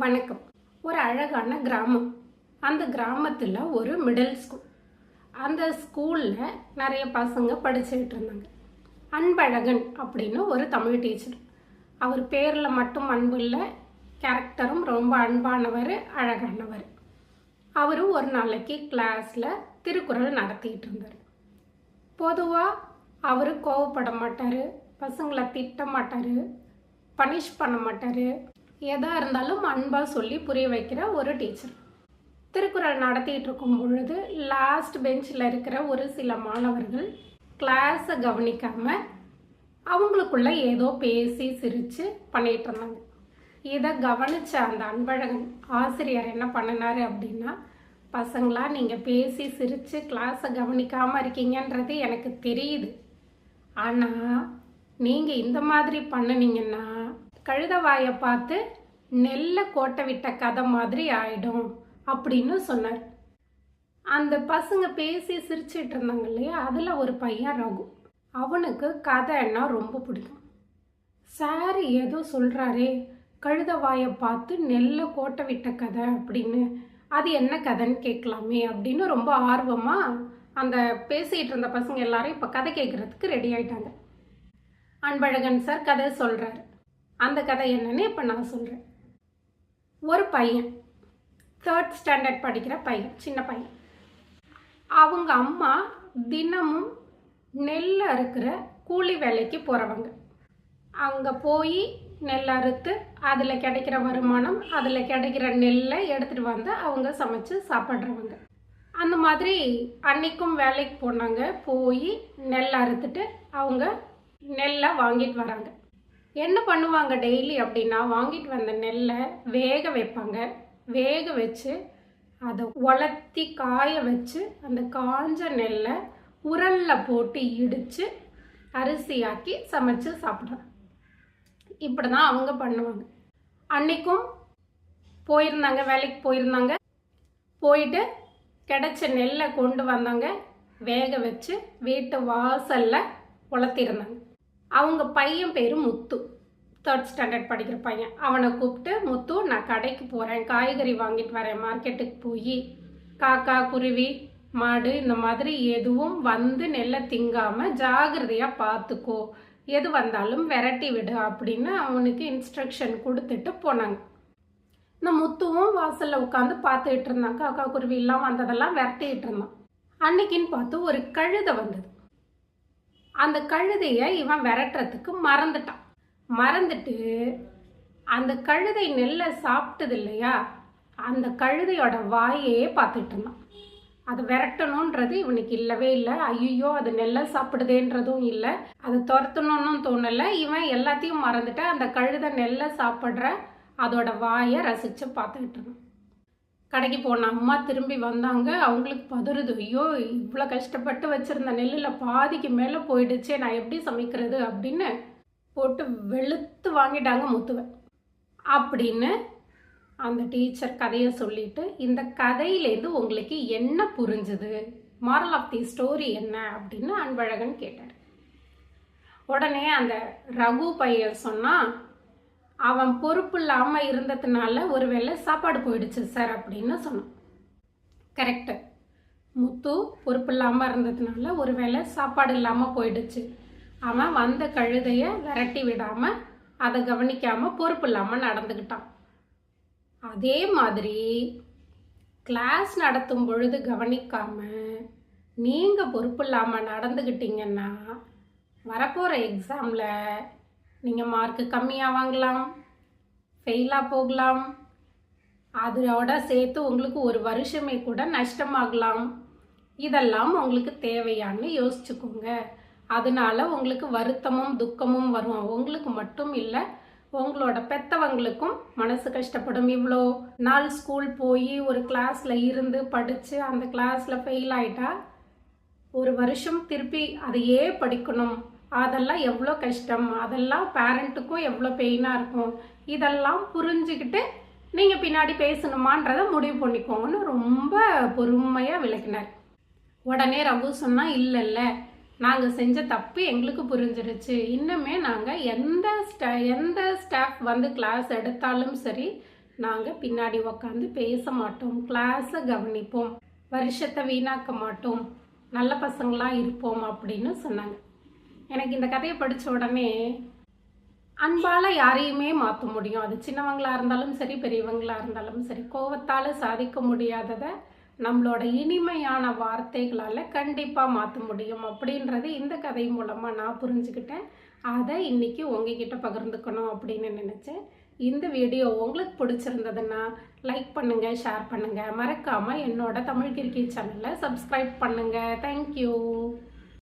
வணக்கம். ஒரு அழகான கிராமம். அந்த கிராமத்தில் ஒரு மிடில் ஸ்கூல் அந்த ஸ்கூலில் நிறைய பசங்க படிச்சுக்கிட்டு இருந்தாங்க. அன்பழகன் அப்படின்னு ஒரு தமிழ் டீச்சர் அவர் பேரில் மட்டும் அன்பு இல்லை கேரக்டரும் ரொம்ப அன்பானவர் அழகானவர். அவர் ஒரு நாளைக்கு கிளாஸில் திருக்குறள் நடத்திக்கிட்டு இருந்தார். பொதுவாக அவர் கோவப்பட மாட்டார் பசங்களை திட்ட மாட்டார் பனிஷ் பண்ண மாட்டார். எதாக இருந்தாலும் அன்பாக சொல்லி புரிய வைக்கிற ஒரு டீச்சர் திருக்குறள் நடத்திட்டு இருக்கும் பொழுது லாஸ்ட் பெஞ்சில் இருக்கிற ஒரு சில மாணவர்கள் கிளாஸை கவனிக்காமல் அவங்களுக்குள்ள ஏதோ பேசி சிரித்து பண்ணிகிட்டு இருந்தாங்க. இதை கவனித்த அந்த அன்பழகன் ஆசிரியர் என்ன பண்ணினார் அப்படின்னா பசங்களா நீங்கள் பேசி சிரித்து கிளாஸை கவனிக்காமல் இருக்கீங்கன்றது எனக்கு தெரியுது. ஆனால் நீங்கள் இந்த மாதிரி பண்ணுனீங்கன்னா கழுத வாயை பார்த்து நெல்லை கோட்டை விட்ட கதை மாதிரி ஆயிடும் அப்படின்னு சொன்னார். அந்த பசங்க பேசி சிரிச்சிட்டு இருந்தாங்க இல்லையா? அதில் ஒரு பையன் ரகு. அவனுக்கு கதைன்னா ரொம்ப பிடிக்கும். சார் ஏதோ சொல்கிறாரே கழுத வாயை பார்த்து நெல்லை கோட்டை விட்ட கதை அப்படின்னு. அது என்ன கதைன்னு கேட்கலாமே அப்படின்னு ரொம்ப ஆர்வமாக அந்த பேசிகிட்டு இருந்த பசங்க எல்லாரும் இப்போ கதை கேட்குறதுக்கு ரெடி ஆயிட்டாங்க. அன்பழகன் சார் கதை சொல்கிறாரு அந்த கதை என்னன்னு இப்போ நான் சொல்கிறேன் ஒரு பையன் தேர்ட் ஸ்டாண்டர்ட் படிக்கிற பையன் சின்ன பையன். அவங்க அம்மா தினமும் நெல் அறுக்கிற கூலி வேலைக்கு போகிறவங்க அங்கே போய் நெல் அறுத்து அதில் கிடைக்கிற வருமானம் அதில் கிடைக்கிற நெல்லை எடுத்துகிட்டு வந்து அவங்க சமைச்சு சாப்பிட்றவங்க. அந்த மாதிரி அன்னைக்கும் வேலைக்கு போனாங்க போய் நெல் அறுத்துட்டு அவங்க நெல்லை வாங்கிட்டு வராங்க. என்ன பண்ணுவாங்க டெய்லி அப்படின்னா வாங்கிட்டு வந்த நெல்லை வேக வைப்பாங்க. வேக வச்சு அதை உலர்த்தி காய வச்சு அந்த காஞ்ச நெல்லை உரலில் போட்டு இடித்து அரிசியாக்கி சமைச்சு சாப்பிடுவேன் இப்படி தான் அவங்க பண்ணுவாங்க. அன்றைக்கும் போயிருந்தாங்க வேலைக்கு போயிருந்தாங்க. போயிட்டு கிடைச்ச நெல்லை கொண்டு வந்தாங்க. வேக வச்சு வீட்டு வாசலில் உலர்த்திருந்தாங்க அவங்க பையன் பேர் முத்து. தேர்ட் ஸ்டாண்டர்ட் படிக்கிற பையன். அவனை கூப்பிட்டு முத்து நான் கடைக்கு போகிறேன் காய்கறி வாங்கிட்டு வரேன். மார்க்கெட்டுக்கு போய் காக்கா குருவி மாடு இந்த மாதிரி எதுவும் வந்து நெல்லை திங்காமல் ஜாகிரதையாக பார்த்துக்கோ எது வந்தாலும் விரட்டி விடு அப்படின்னு அவனுக்கு இன்ஸ்ட்ரக்ஷன் கொடுத்துட்டு போனாங்க. இந்த முத்துவும் வாசலில் உட்காந்து பார்த்துக்கிட்டு இருந்தான். காக்கா குருவிலாம் வந்ததெல்லாம் விரட்டிக்கிட்டு இருந்தான். அன்னைக்குன்னு பார்த்து ஒரு கழுதை வந்தது. அந்த கழுதையை இவன் விரட்டுறதுக்கு மறந்துட்டான். மறந்துட்டு அந்த கழுதை நெல்லை சாப்பிட்டது இல்லையா? அந்த கழுதையோட வாயே பார்த்துட்டு இருந்தான். அதை விரட்டணுன்றது இவனுக்கு இல்லவே இல்லை. ஐயோ அது நெல்லை சாப்பிடுதேன்றதும் இல்லை. அதை துரத்தணும்னு தோணலை. இவன் எல்லாத்தையும் மறந்துட்டு அந்த கழுதை நெல்லை சாப்பிட்ற அதோட வாயை ரசித்து பார்த்துக்கிட்டு இருந்தான். கடைக்கு போன அம்மா திரும்பி வந்தாங்க. அவங்களுக்கு பதறுது. ஐயோ இவ்வளோ கஷ்டப்பட்டு வச்சுருந்த நெல்லில் பாதிக்கு மேலே போயிடுச்சே நான் எப்படி சமைக்கிறது அப்படின்னு போட்டு வெளுத்து வாங்கிட்டாங்க முத்துவை. அப்படின்னு அந்த டீச்சர் கதையை சொல்லிட்டு இந்த கதையிலேருந்து உங்களுக்கு என்ன புரிஞ்சுது? மாரல் ஆஃப் தி ஸ்டோரி என்ன? அப்படின்னு அன்பழகன் கேட்டார். உடனே அந்த ரகு பையன் சொன்னால் அவன் பொறுப்பு இல்லாமல் இருந்ததுனால ஒருவேளை சாப்பாடு போயிடுச்சு சார் அப்படின்னு சொன்னான். கரெக்டு முத்து பொறுப்பு இல்லாமல் இருந்ததுனால ஒருவேளை சாப்பாடு இல்லாமல் போயிடுச்சு. அவன் வந்த கழுதையை விரட்டி விடாமல் அதை கவனிக்காமல் பொறுப்பு இல்லாமல் நடந்துக்கிட்டான் அதே மாதிரி கிளாஸ் நடத்தும் பொழுது கவனிக்காம நீங்கள் பொறுப்பு இல்லாமல் நடந்துக்கிட்டீங்கன்னா வரப்போகிற எக்ஸாமில் நீங்கள் மார்க்கு கம்மியாக வாங்கலாம் ஃபெயிலாக போகலாம். அதோட சேர்த்து உங்களுக்கு ஒரு வருஷமே கூட நஷ்டமாகலாம். இதெல்லாம் உங்களுக்கு தேவையான்னு யோசிச்சுக்கோங்க. அதனால உங்களுக்கு வருத்தமும் துக்கமும் வரும். உங்களுக்கு மட்டும் இல்லை உங்களோட பெத்தவங்களுக்கும் மனசு கஷ்டப்படும் இவ்வளோ நாள் ஸ்கூல் போய் ஒரு கிளாஸில் இருந்து படித்து அந்த கிளாஸில் ஃபெயில் ஆயிட்டா ஒரு வருஷம் திருப்பி அதையே படிக்கணும். அதெல்லாம் எவ்வளோ கஷ்டம் அதெல்லாம் பேரண்ட்டுக்கும் எவ்வளோ பெயினாக இருக்கும். இதெல்லாம் புரிஞ்சுக்கிட்டு நீங்கள் பின்னாடி பேசணுமான்றதை முடிவு பண்ணிக்கோங்கன்னு ரொம்ப பொறுமையாக விளக்கினார். உடனே ரகு சொன்னால் இல்லை இல்லை நாங்கள் செஞ்ச தப்பு எங்களுக்கு புரிஞ்சிருச்சு இன்னுமே நாங்கள் எந்த ஸ்டா எந்த ஸ்டாஃப் வந்து கிளாஸ் எடுத்தாலும் சரி நாங்கள் பின்னாடி உக்காந்து பேச மாட்டோம். கிளாஸை கவனிப்போம். வருஷத்தை வீணாக்க மாட்டோம். நல்ல பசங்களாக இருப்போம் அப்படின்னு சொன்னாங்க. எனக்கு இந்த கதையை படித்த உடனே அன்பால் யாரையுமே மாற்ற முடியும். அது சின்னவங்களாக இருந்தாலும் சரி பெரியவங்களாக இருந்தாலும் சரி கோவத்தால் சாதிக்க முடியாததை நம்மளோட இனிமையான வார்த்தைகளால் கண்டிப்பாக மாற்ற முடியும் அப்படின்றது இந்த கதை மூலமாக நான் புரிஞ்சுக்கிட்டேன். அதை இன்றைக்கி உங்ககிட்ட பகிர்ந்துக்கணும் அப்படின்னு நினச்சேன். இந்த வீடியோ உங்களுக்கு பிடிச்சிருந்ததுன்னா லைக் பண்ணுங்கள் ஷேர் பண்ணுங்கள் மறக்காமல் என்னோட தமிழ் கிரிக்கெட் சேனலை சப்ஸ்கிரைப் பண்ணுங்கள் தேங்க்யூ